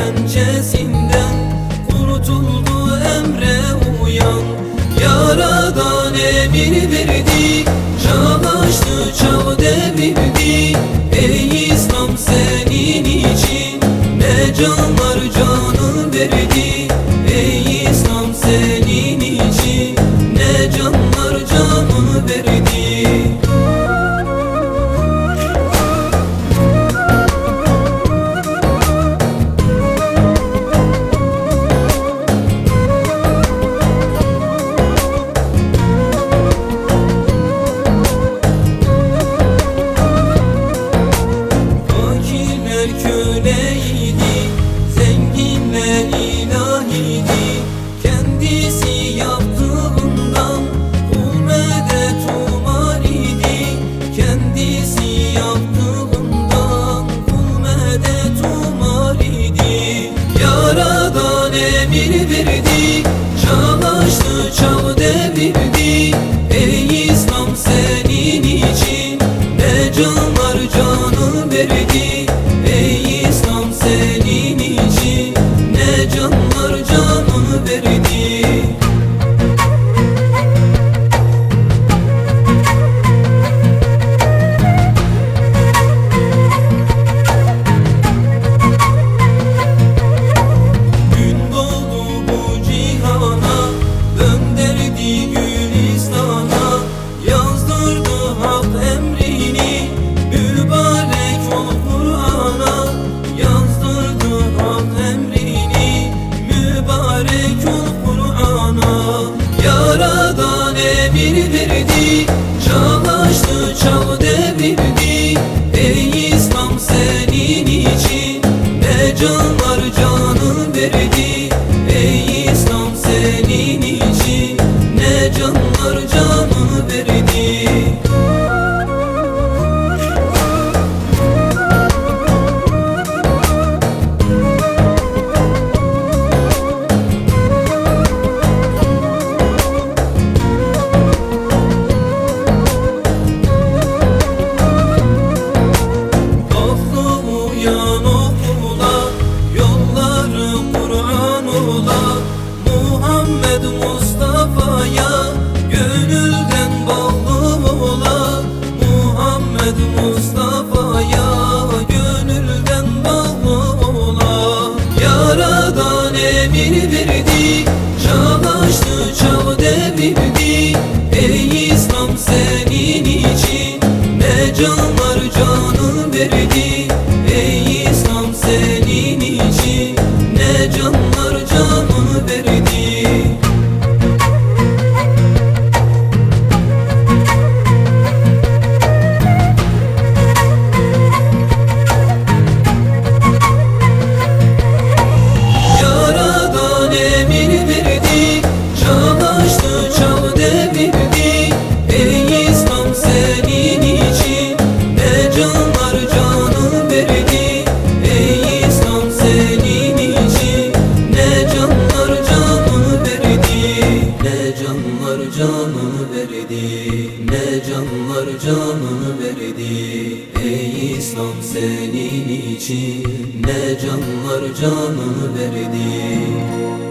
pençesinden Kurtuldu emre uyan. Yaradan emir verdi Çalıştı çağı devirdi. Ey İslam senin için Ne can de bir derdi. Can açtı çal devirdi Ey İslam senin için Ne canlar canı verdi. demir verdi Çalıştı çav devirdi. Ey İslam senin için Ne canlar canı verdi. canını verdi Ne canlar canını verdi. Ey İslam senin için Ne canlar canını verdi.